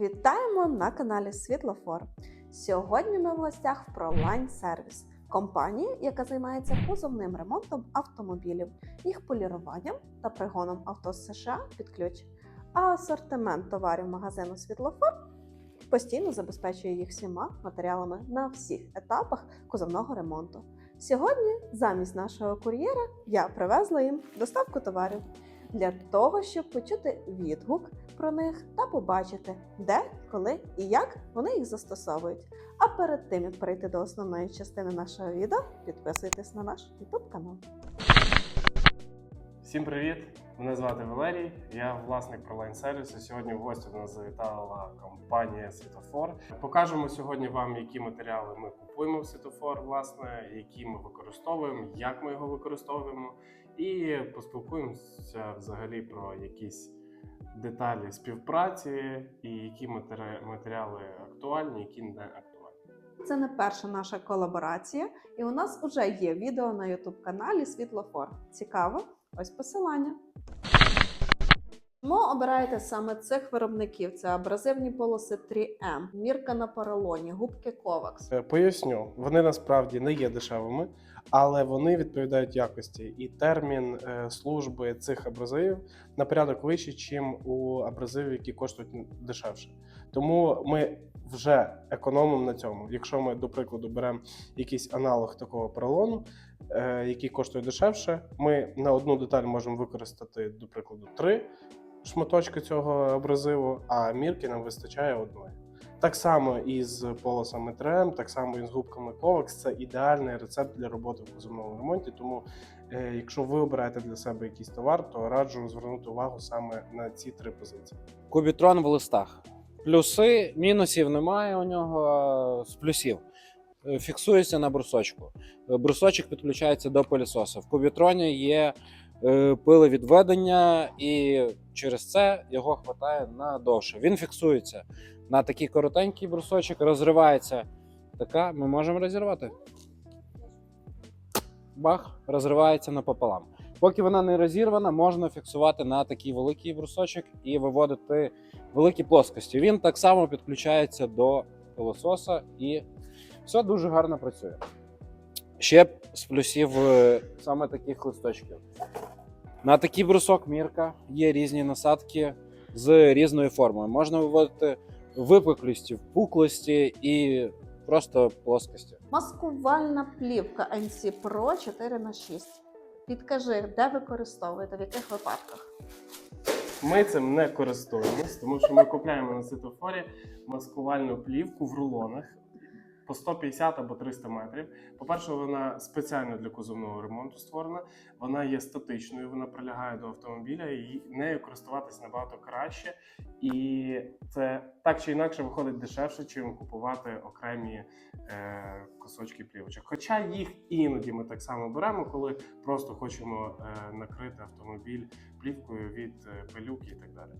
Вітаємо на каналі Світлофор. Сьогодні ми в гостях в ProLine Service, компанії, яка займається кузовним ремонтом автомобілів, їх поліруванням та пригоном авто з США під ключ. А асортимент товарів магазину Світлофор постійно забезпечує їх всіма матеріалами на всіх етапах кузовного ремонту. Сьогодні замість нашого кур'єра я привезла їм доставку товарів для того, щоб почути відгук про них та побачити, де, коли і як вони їх застосовують. А перед тим як перейти до основної частини нашого відео, підписуйтесь на наш YouTube канал. Всім привіт! Мене звати Валерій, я власник ProLine сервісу. Сьогодні в гості до нас завітала компанія Світофор. Покажемо сьогодні вам, які матеріали ми купуємо в Світофор, власне, які ми використовуємо, як ми його використовуємо, і поспілкуємося взагалі про якісь деталі співпраці і які матеріали актуальні, які не актуальні. Це не перша наша колаборація, і у нас вже є відео на YouTube каналі Світлофор. Цікаво? Ось посилання. Чому обираєте саме цих виробників? Це абразивні полоси 3M, мірка на поролоні, губки Kovacs. Е, Поясню, вони насправді не є дешевими, але вони відповідають якості. І термін е, служби цих абразивів на порядок вищий, ніж у абразивів, які коштують дешевше. Тому ми вже економимо на цьому. Якщо ми, до прикладу, беремо якийсь аналог такого поролону, е, який коштує дешевше, ми на одну деталь можемо використати, до прикладу, три шматочки цього абразиву, а мірки нам вистачає одної. Так само і з полосами 3M, так само і з губками Kovacs. Це ідеальний рецепт для роботи в кузовному ремонті. Тому, е, якщо ви обираєте для себе якийсь товар, то раджу звернути увагу саме на ці три позиції. Кубітрон в листах. Плюси, мінусів немає у нього з плюсів. Е, Фіксується на брусочку. Е, Брусочок підключається до пилісоса. В кубітроні є е, пиловідведення, і через це його вистачає на довше. Він фіксується на такий коротенький брусочок, розривається. Така, ми можемо розірвати. Бах, розривається напополам. Поки вона не розірвана, можна фіксувати на такий великий брусочок і виводити великі плоскості. Він так само підключається до пилососа і все дуже гарно працює. Ще б з плюсів е, саме таких листочків. На такий брусок мірка є різні насадки з різною формою. Можна виводити випуклості, впуклості і просто плоскості. Маскувальна плівка NC Pro 4 х 6 Підкажи, де використовуєте, в яких випадках? Ми цим не користуємось, тому що ми купляємо на світофорі маскувальну плівку в рулонах по 150 або 300 метрів. По-перше, вона спеціально для кузовного ремонту створена. Вона є статичною, вона прилягає до автомобіля, і нею користуватись набагато краще. І це так чи інакше виходить дешевше, чим купувати окремі е, кусочки плівочок. Хоча їх іноді ми так само беремо, коли просто хочемо е, накрити автомобіль плівкою від е, пилюки і так далі.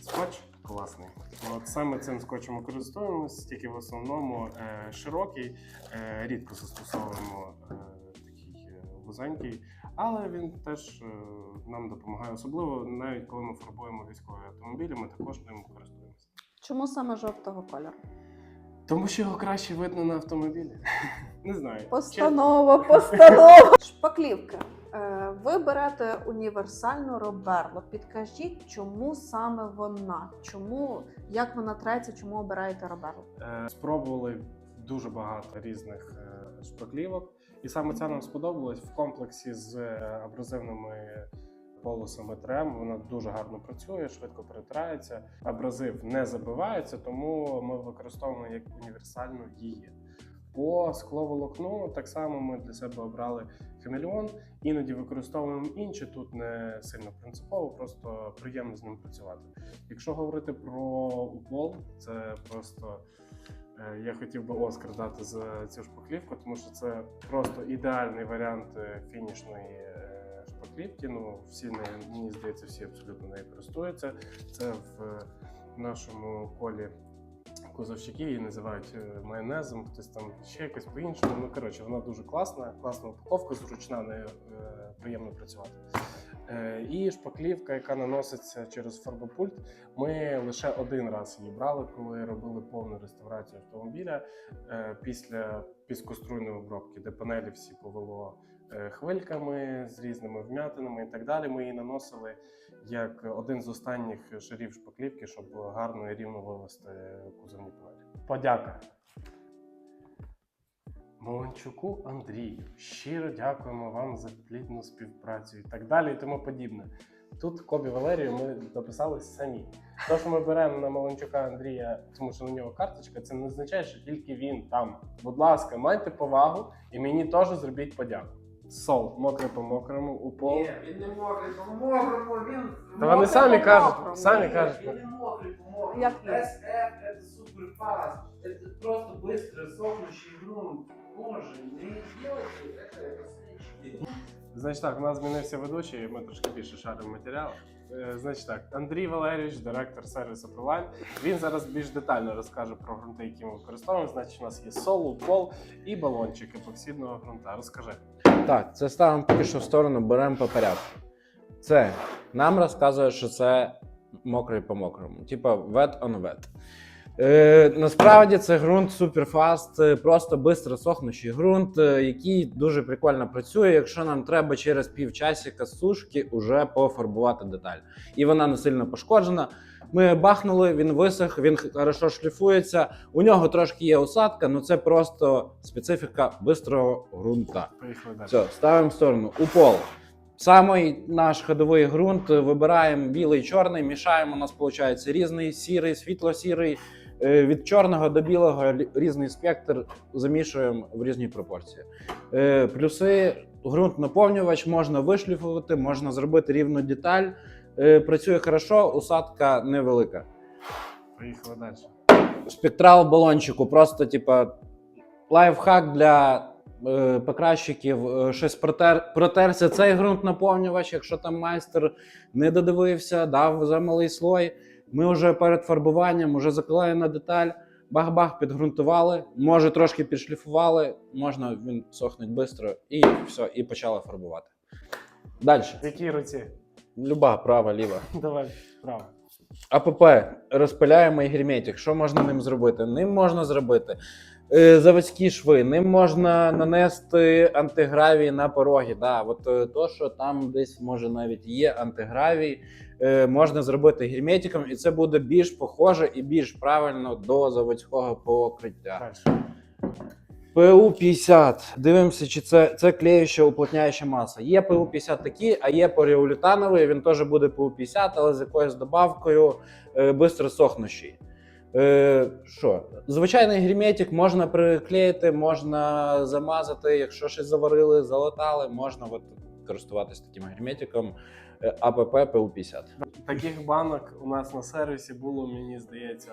Скотч класний. От саме цим скотчем ми користуємося, тільки в основному е, широкий, е, рідко застосовуємо е, такий е, вузенький, але він теж е, нам допомагає, особливо навіть коли ми фарбуємо військові автомобілі, ми також ним користуємося. Чому саме жовтого кольору? Тому що його краще видно на автомобілі. Не знаю. Постанова, постанова. Шпаклівки. Ви берете універсальну роберло. Підкажіть, чому саме вона? Чому як вона треться, чому обираєте роберло? Е, Спробували дуже багато різних е, шпаклівок, і саме ця нам сподобалась в комплексі з е, абразивними полосами 3M. Вона дуже гарно працює, швидко перетирається. Абразив не забивається, тому ми використовуємо як універсальну її. По скловолокну так само ми для себе обрали хамелеон. Іноді використовуємо інші. Тут не сильно принципово, просто приємно з ним працювати. Якщо говорити про укол, це просто е, я хотів би Оскар дати за цю шпаклівку, тому що це просто ідеальний варіант е, фінішної е, шпаклівки. Ну, всі нею, мені здається, всі абсолютно нею користуються. Це в нашому колі кузовщики її називають е, майонезом, хтось там ще якось по-іншому. Ну коротше, вона дуже класна, класна упаковка, зручна, нею приємно працювати. Е, І шпаклівка, яка наноситься через фарбопульт, ми лише один раз її брали, коли робили повну реставрацію автомобіля е, після піскоструйної обробки, де панелі всі повело хвильками з різними вм'ятинами і так далі. Ми її наносили як один з останніх шарів шпаклівки, щоб гарно і рівно вивести кузовні панелі. Подяка. Молончуку Андрію, щиро дякуємо вам за плідну співпрацю і так далі, і тому подібне. Тут Кобі Валерію ми дописали самі. Те, що ми беремо на Молончука Андрія, тому що на нього карточка, це не означає, що тільки він там. Будь ласка, майте повагу і мені теж зробіть подяку. Сол, мокре по мокрому, у пол. Ні, він не мокрий по мокрому, він. Та вони мокрий самі по кажуть, мокрому. самі Ні, кажуть. Він не мокрий по мокрому. Як він? SF это супер фаст. Это просто быстро сохнущий грунт. Боже, не делайте это, это слички. Значить так, у нас змінився ведучий, ми трошки більше шаримо матеріалу. Е, Значить так, Андрій Валерійович, директор сервісу ProLine. Він зараз більш детально розкаже про ґрунти, які ми використовуємо. Значить, у нас є солу, пол і балончик епоксидного ґрунта. Розкажи. Так, це ставимо поки що в сторону, беремо по порядку. Це нам розказує, що це мокрий по мокрому, типа wet on wet. Е, насправді це ґрунт суперфаст, е, просто швидко сохнущий ґрунт, е, який дуже прикольно працює, якщо нам треба через півчасика сушки уже пофарбувати деталь. І вона не сильно пошкоджена. Ми бахнули, він висох, він хорошо шліфується. У нього трошки є осадка, але це просто специфіка бистрого ґрунта. Все, ставимо в сторону. У пол. Самий наш ходовий ґрунт вибираємо білий, чорний, мішаємо. У нас виходить різний сірий, світло-сірий. Е, Від чорного до білого різний спектр замішуємо в різні пропорції. Е, Плюси ґрунт наповнювач можна вишліфувати, можна зробити рівну деталь. Е, Працює хорошо, усадка невелика. Поїхали далі. Спектрал балончику, просто типа лайфхак для е, покращиків. Е, Щось протер, протерся цей ґрунт наповнювач, якщо там майстер не додивився, дав за малий слой. Ми вже перед фарбуванням, вже заклеєна деталь. Бах-бах, підґрунтували, може трошки підшліфували, можна він сохнуть швидко і все, і почали фарбувати. Далі. В якій руці? Люба, права, ліва. Давай, право. АПП розпиляємо герметик. Що можна ним зробити? Ним можна зробити е, заводські шви, ним можна нанести антигравій на пороги. Да, от е, то, що там десь може навіть є антигравій, е, можна зробити герметиком, і це буде більш похоже і більш правильно до заводського покриття. Далі. ПУ-50. Дивимося, чи це, це клеюча уплотняюча маса. Є ПУ-50 такі, а є поліуретановий, він теж буде ПУ-50, але з якоюсь добавкою е, бистро сохнущий. Е? Звичайний герметик можна приклеїти, можна замазати, якщо щось заварили, залатали, можна от, користуватися таким герметиком е, АПП ПУ-50. Таких банок у нас на сервісі було, мені здається,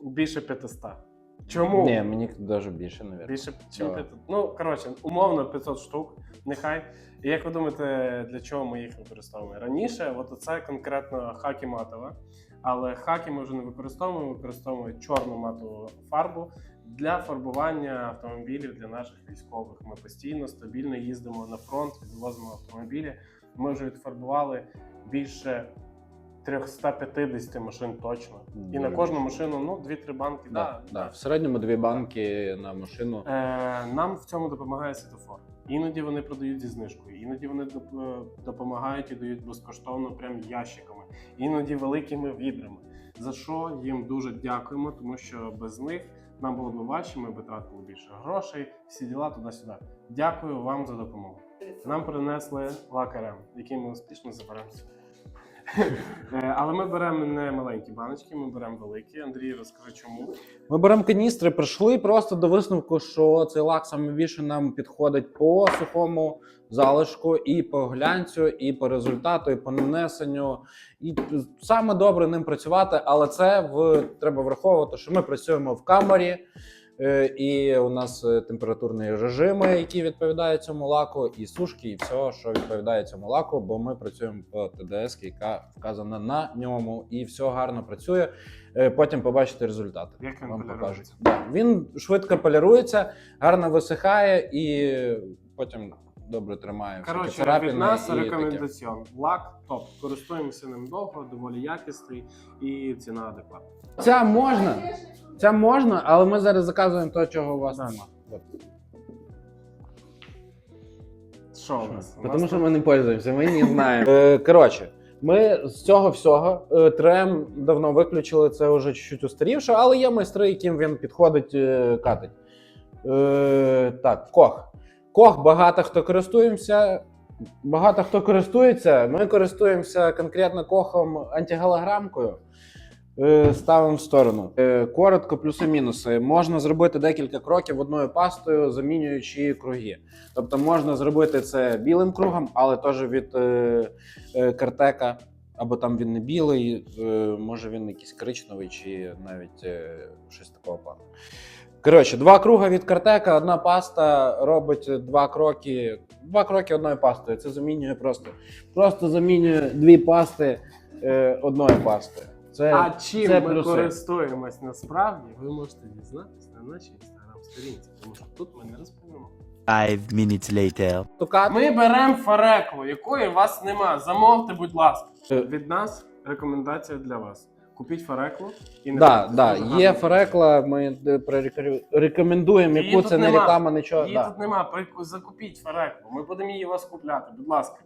більше 500. Чому? Ні, мені навіть більше, мабуть. Більше ніж Давай. 500. Ну, коротше, умовно 500 штук, нехай. І як ви думаєте, для чого ми їх використовуємо? Раніше, от це конкретно хакі матова. Але хакі ми вже не використовуємо, використовуємо чорну матову фарбу для фарбування автомобілів для наших військових. Ми постійно стабільно їздимо на фронт, відвозимо автомобілі. Ми вже відфарбували більше 350 машин точно. І на кожну машину ну 2-3 банки. Да, Да, да. В середньому дві банки на машину. Е, нам в цьому допомагає світофор. Іноді вони продають зі знижкою, іноді вони е, допомагають і дають безкоштовно прям ящиками, іноді великими відрами. За що їм дуже дякуємо, тому що без них нам було б важче, ми б тратили більше грошей, всі діла туди-сюди. Дякую вам за допомогу. Нам принесли лакарем, який ми успішно заберемося. Е, Але ми беремо не маленькі баночки, ми беремо великі. Андрій, розкажи чому. Ми беремо каністри, прийшли просто до висновку, що цей лак саме більше нам підходить по сухому залишку, і по глянцю, і по результату, і по нанесенню. І саме добре ним працювати, але це в треба враховувати, що ми працюємо в камері. Е, І у нас е, температурні режими, які відповідають цьому лаку, і сушки, і все, що відповідає цьому лаку, бо ми працюємо по ТДС, яка вказана на ньому, і все гарно працює. Е, Потім побачите результати. Як він Вам покажуть. Да. Він швидко полірується, гарно висихає і потім добре тримає. Коротше, від нас рекомендаціон. Лак топ. Користуємося ним довго, доволі якісний і ціна адекватна. Ця можна, ця можна, але ми зараз заказуємо то, чого у вас Да. нема. Що у нас? У Тому нас що ми не пользуємося, ми не знаємо. Е, Коротше, ми з цього всього е, трем давно виключили, це вже чуть-чуть устарівше, але є майстри, яким він підходить, е, катить. Е, Так, кох. Кох багато хто користуємося. Багато хто користується. Ми користуємося конкретно кохом антиголограмкою. Е, Ставимо в сторону. Е, Коротко, плюси-мінуси. Можна зробити декілька кроків одною пастою, замінюючи круги. Тобто можна зробити це білим кругом, але теж від е, картека, або там він не білий, може він якийсь коричневий, чи навіть щось такого плану. Коротше, два круга від картека, одна паста робить два кроки, два кроки одною пастою. Це замінює просто. Просто замінює дві пасти одною пастою. Це, А чим це ми плюси. користуємось насправді, ви можете дізнатися на нашій інстаграм-сторінці, тому що тут ми не розповімо. Five minutes later. Тукати. Ми беремо фареклу, якої у вас нема. Замовте, будь ласка. Е. Від нас рекомендація для вас. Купіть фареклу і не Да, да, дуже є гарно. фарекла, ми е, рекомендуємо, Її яку тут це не нема. реклама, нічого. Її Да. тут нема. При- Закупіть фареклу. Ми будемо її у вас купляти. Будь ласка.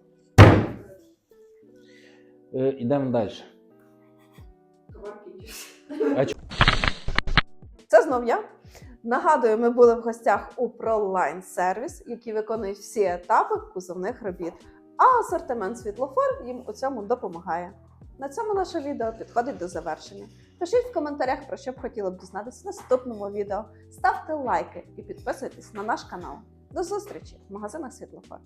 Е, Ідемо далі. Це знов я. Нагадую, ми були в гостях у ProLine Service, які виконують всі етапи кузовних робіт. А асортимент світлофор їм у цьому допомагає. На цьому наше відео підходить до завершення. Пишіть в коментарях, про що б хотіли б дізнатися в наступному відео. Ставте лайки і підписуйтесь на наш канал. До зустрічі в магазинах світлофор.